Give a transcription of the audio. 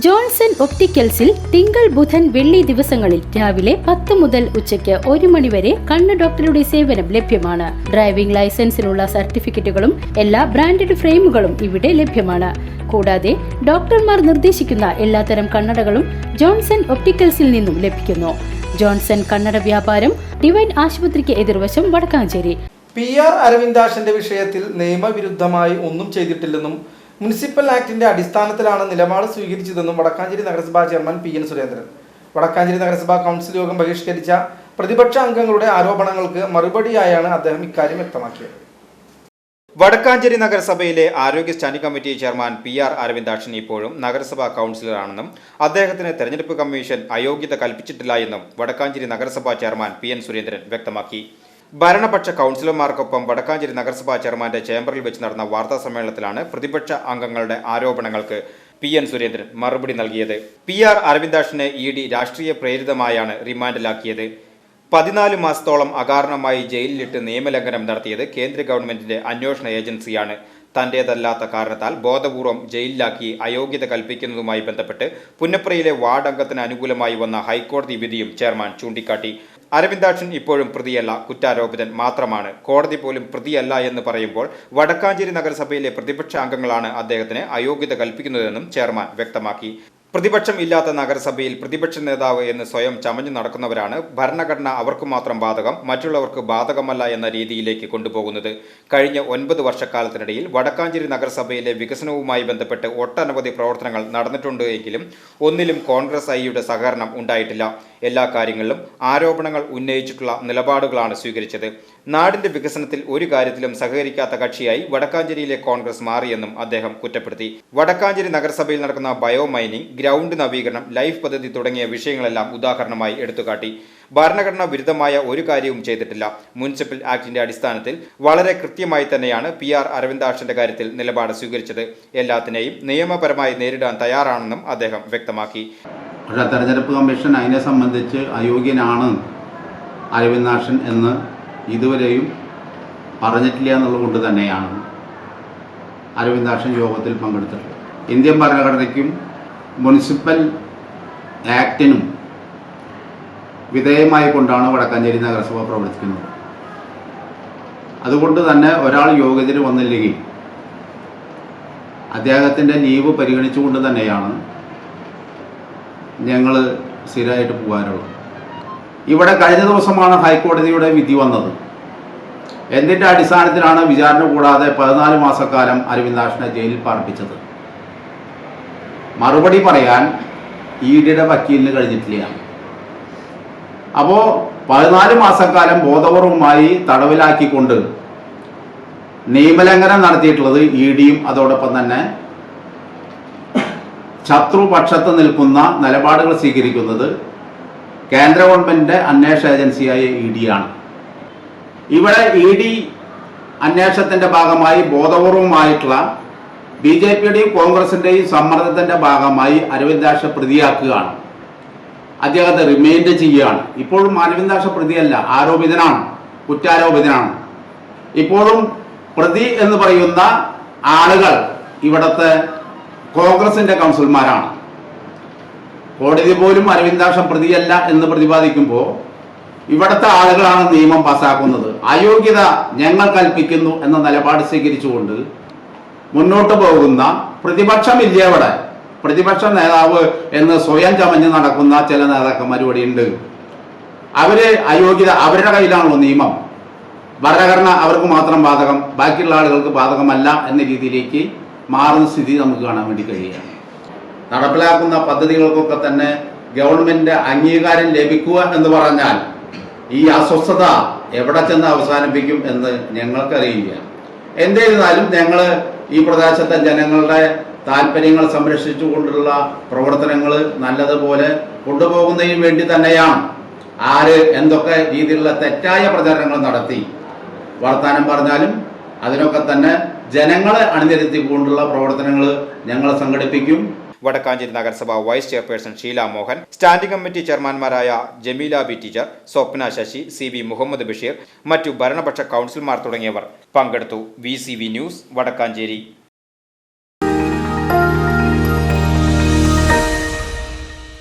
Johnson ഒപ്റ്റിക്കൽസിൽ തിങ്കൾ ബുധൻ വെള്ളി ദിവസങ്ങളിൽ രാവിലെ പത്ത് മുതൽ ഉച്ചയ്ക്ക് ഒരു മണി വരെ കണ്ണ് ഡോക്ടറുടെ സേവനം ലഭ്യമാണ്. ഡ്രൈവിംഗ് ലൈസൻസിനുള്ള സർട്ടിഫിക്കറ്റുകളും എല്ലാ ബ്രാൻഡഡ് ഫ്രെയിമുകളും ഇവിടെ ലഭ്യമാണ്. കൂടാതെ ഡോക്ടർമാർ നിർദ്ദേശിക്കുന്ന എല്ലാത്തരം കണ്ണടകളും ജോൺസൺ ഒപ്റ്റിക്കൽസിൽ നിന്നും ലഭിക്കുന്നു. ജോൺസൺ കണ്ണട വ്യാപാരം ഡിവൈൻ ആശുപത്രിക്ക് എതിർവശം വടക്കാഞ്ചേരി. പി ആർ അരവിന്ദാഷന്റെ വിഷയത്തിൽ നിയമവിരുദ്ധമായി ഒന്നും ചെയ്തിട്ടില്ലെന്നും മുനിസിപ്പൽ ആക്ടിന്റെ അടിസ്ഥാനത്തിലാണ് നിലപാട് സ്വീകരിച്ചതെന്നും വടക്കാഞ്ചേരി നഗരസഭാ chairman P N Surendran. Vadakkanchery നഗരസഭാ കൗൺസിൽ യോഗം ബഹിഷ്കരിച്ച പ്രതിപക്ഷ അംഗങ്ങളുടെ ആരോപണങ്ങൾക്ക് മറുപടിയായാണ് അദ്ദേഹം ഇക്കാര്യം വ്യക്തമാക്കിയത്. വടക്കാഞ്ചേരി നഗരസഭയിലെ ആരോഗ്യ standing committee chairman P R Aravindakshan ഇപ്പോഴും നഗരസഭാ കൗൺസിലറാണെന്നും അദ്ദേഹത്തിന് തെരഞ്ഞെടുപ്പ് കമ്മീഷൻ അയോഗ്യത കൽപ്പിച്ചിട്ടില്ല എന്നും വടക്കാഞ്ചേരി നഗരസഭാ ചെയർമാൻ പി എൻ സുരേന്ദ്രൻ വ്യക്തമാക്കി. ഭരണപക്ഷ കൗൺസിലർമാർക്കൊപ്പം വടക്കാഞ്ചേരി നഗരസഭാ ചെയർമാന്റെ ചേംബറിൽ വെച്ച് നടന്ന വാർത്താ സമ്മേളനത്തിലാണ് പ്രതിപക്ഷ അംഗങ്ങളുടെ ആരോപണങ്ങൾക്ക് പി എൻ സുരേന്ദ്രൻ മറുപടി നൽകിയത്. പി ആർ അരവിന്ദാഷിനെ ഇ ഡി രാഷ്ട്രീയ പ്രേരിതമായാണ് റിമാൻഡിലാക്കിയത്. പതിനാല് മാസത്തോളം അകാരണമായി ജയിലിലിട്ട് നിയമലംഘനം നടത്തിയത് കേന്ദ്ര ഗവൺമെന്റിന്റെ അന്വേഷണ ഏജൻസിയാണ്. തന്റേതല്ലാത്ത കാരണത്താൽ ബോധപൂർവം ജയിലിലാക്കി അയോഗ്യത കൽപ്പിക്കുന്നതുമായി ബന്ധപ്പെട്ട് പുന്നപ്രയിലെ വാർഡ് അംഗത്തിന് അനുകൂലമായി വന്ന ഹൈക്കോടതി വിധിയും ചെയർമാൻ ചൂണ്ടിക്കാട്ടി. അരവിന്ദാക്ഷൻ ഇപ്പോഴും പ്രതിയല്ല കുറ്റാരോപിതൻ മാത്രമാണ്. കോടതി പോലും പ്രതിയല്ല എന്ന് പറയുമ്പോൾ വടക്കാഞ്ചേരി നഗരസഭയിലെ പ്രതിപക്ഷ അംഗങ്ങളാണ് അദ്ദേഹത്തിന് അയോഗ്യത കൽപ്പിക്കുന്നതെന്നും ചെയർമാൻ വ്യക്തമാക്കി. പ്രതിപക്ഷം ഇല്ലാത്ത നഗരസഭയിൽ പ്രതിപക്ഷ നേതാവ് എന്ന് സ്വയം ചമഞ്ഞു നടക്കുന്നവരാണ് ഭരണഘടന അവർക്ക് മാത്രം ബാധകം മറ്റുള്ളവർക്ക് ബാധകമല്ല എന്ന രീതിയിലേക്ക് കൊണ്ടുപോകുന്നത്. കഴിഞ്ഞ ഒൻപത് വർഷക്കാലത്തിനിടയിൽ വടക്കാഞ്ചേരി നഗരസഭയിലെ വികസനവുമായി ബന്ധപ്പെട്ട് ഒട്ടനവധി പ്രവർത്തനങ്ങൾ നടന്നിട്ടുണ്ട് എങ്കിലും ഒന്നിലും കോൺഗ്രസ് ഐയുടെ സഹകരണം ഉണ്ടായിട്ടില്ല. എല്ലാ കാര്യങ്ങളിലും ആരോപണങ്ങൾ ഉന്നയിച്ചിട്ടുള്ള നിലപാടുകളാണ് സ്വീകരിച്ചത്. നാടിന്റെ വികസനത്തിൽ ഒരു കാര്യത്തിലും സഹകരിക്കാത്ത കക്ഷിയായി വടക്കാഞ്ചേരിയിലെ കോൺഗ്രസ് മാറിയെന്നും അദ്ദേഹം കുറ്റപ്പെടുത്തി. വടക്കാഞ്ചേരി നഗരസഭയിൽ നടക്കുന്ന ബയോ മൈനിങ് ഗ്രൗണ്ട് നവീകരണം ലൈഫ് പദ്ധതി തുടങ്ങിയ വിഷയങ്ങളെല്ലാം ഉദാഹരണമായി എടുത്തുകാട്ടി. ഭരണഘടനാ വിരുദ്ധമായ ഒരു കാര്യവും ചെയ്തിട്ടില്ല. മുനിസിപ്പൽ ആക്ടിന്റെ അടിസ്ഥാനത്തിൽ വളരെ കൃത്യമായി തന്നെയാണ് പി ആർ അരവിന്ദാക്ഷന്റെ കാര്യത്തിൽ നിലപാട് സ്വീകരിച്ചത്. എല്ലാത്തിനെയും നിയമപരമായി നേരിടാൻ തയ്യാറാണെന്നും അദ്ദേഹം വ്യക്തമാക്കി. തെരഞ്ഞെടുപ്പ് കമ്മീഷൻ അതിനെ സംബന്ധിച്ച് അയോഗ്യനാണ് അരവിന്ദാക്ഷൻ എന്ന് ഇതുവരെയും പറഞ്ഞിട്ടില്ല എന്നുള്ളത് കൊണ്ട് തന്നെയാണ് അരവിന്ദാക്ഷൻ യോഗത്തിൽ പങ്കെടുത്തിട്ടുള്ളത്. ഇന്ത്യൻ ഭരണഘടനയ്ക്കും മുനിസിപ്പൽ ആക്ടിനും വിധേയമായി കൊണ്ടാണ് വടക്കാഞ്ചേരി നഗരസഭ പ്രവർത്തിക്കുന്നത്. അതുകൊണ്ട് തന്നെ ഒരാൾ യോഗ്യതയിൽ വന്നില്ലെങ്കിൽ അദ്ദേഹത്തിന്റെ ലീവ് പരിഗണിച്ചുകൊണ്ട് തന്നെയാണ് ഞങ്ങൾ സ്ഥിരമായിട്ട് പോകാറുള്ളത്. ഇവിടെ കഴിഞ്ഞ ദിവസമാണ് ഹൈക്കോടതിയുടെ വിധി വന്നത്. എന്തിന്റെ അടിസ്ഥാനത്തിലാണ് വിചാരണ കൂടാതെ പതിനാല് മാസക്കാലം അരവിന്ദാക്ഷനെ ജയിലിൽ പാർപ്പിച്ചത്? മറുപടി പറയാൻ ഇ ഡിയുടെ വക്കീലിന് കഴിഞ്ഞിട്ടില്ല. അപ്പോൾ പതിനാല് മാസക്കാലം ബോധപൂർവമായി തടവിലാക്കിക്കൊണ്ട് നിയമലംഘനം നടത്തിയിട്ടുള്ളത് ഇ ഡിയും അതോടൊപ്പം തന്നെ ശത്രുപക്ഷത്ത് നിൽക്കുന്ന നിലപാടുകൾ സ്വീകരിക്കുന്നത് കേന്ദ്ര ഗവൺമെന്റിന്റെ അന്വേഷണ ഏജൻസിയായ ഇ ഡി ആണ്. ഇവിടെ ഇ ഡി അന്വേഷണത്തിന്റെ ഭാഗമായി ബോധപൂർവമായിട്ടുള്ള ബി ജെ പിയുടെയും കോൺഗ്രസിന്റെയും സമ്മർദ്ദത്തിന്റെ ഭാഗമായി അരവിന്ദാക്ഷ പ്രതിയാക്കുകയാണ്. അദ്ദേഹത്തെ റിമൈൻഡ് ചെയ്യുകയാണ്. ഇപ്പോഴും അരവിന്ദാക്ഷ പ്രതിയല്ല ആരോപിതനാണ് കുറ്റാരോപിതനാണ്. ഇപ്പോഴും പ്രതി എന്ന് പറയുന്ന ആളുകൾ ഇവിടത്തെ കോൺഗ്രസിന്റെ കൗൺസിലർമാരാണ്. കോടതി പോലും അരവിന്ദാക്ഷം പ്രതിയല്ല എന്ന് പ്രതിപാദിക്കുമ്പോൾ ഇവിടുത്തെ ആളുകളാണ് നിയമം പാസ്സാക്കുന്നത് അയോഗ്യത ഞങ്ങൾ കൽപ്പിക്കുന്നു എന്ന നിലപാട് സ്വീകരിച്ചുകൊണ്ട് മുന്നോട്ട് പോകുന്ന പ്രതിപക്ഷമില്ല ഇവിടെ. പ്രതിപക്ഷ നേതാവ് എന്ന് സ്വയം ചമഞ്ഞ് നടക്കുന്ന ചില നേതാക്കന്മാർ ഇവിടെ ഉണ്ട് അവർ അയോഗ്യത അവരുടെ കയ്യിലാണല്ലോ നിയമം. ഭരണഘടന അവർക്ക് മാത്രം ബാധകം ബാക്കിയുള്ള ആളുകൾക്ക് ബാധകമല്ല എന്ന രീതിയിലേക്ക് മാറുന്ന സ്ഥിതി നമുക്ക് കാണാൻ വേണ്ടി കഴിയുകയാണ്. നടപ്പിലാക്കുന്ന പദ്ധതികൾക്കൊക്കെ തന്നെ ഗവൺമെന്റ് അംഗീകാരം ലഭിക്കുക എന്ന് പറഞ്ഞാൽ ഈ അസ്വസ്ഥത എവിടെ ചെന്ന് അവസാനിപ്പിക്കും എന്ന് ഞങ്ങൾക്കറിയില്ല എന്നിരുന്നാലും ഞങ്ങൾ ഈ പ്രദേശത്തെ ജനങ്ങളുടെ താല്പര്യങ്ങൾ സംരക്ഷിച്ചുകൊണ്ടുള്ള പ്രവർത്തനങ്ങൾ നല്ലതുപോലെ കൊണ്ടുപോകുന്നതിന് വേണ്ടി തന്നെയാണ് ആര് എന്തൊക്കെ രീതിയിലുള്ള തെറ്റായ പ്രചാരണങ്ങൾ നടത്തി. വർത്തമാനം പറഞ്ഞാലും അതിനൊക്കെ തന്നെ ജനങ്ങളെ അണിനിരത്തിക്കൊണ്ടുള്ള പ്രവർത്തനങ്ങൾ ഞങ്ങൾ സംഘടിപ്പിക്കും. വടക്കാഞ്ചേരി നഗരസഭ vice chairperson Sheela Mohan standing committee ചെയർമാൻമാരായ Jameela B teacher Swapna Sasi C V Muhammad Basheer മറ്റു ഭരണപക്ഷ കൗൺസിൽമാർ തുടങ്ങിയവർ പങ്കെടുത്തു. V news Vadakkanchery.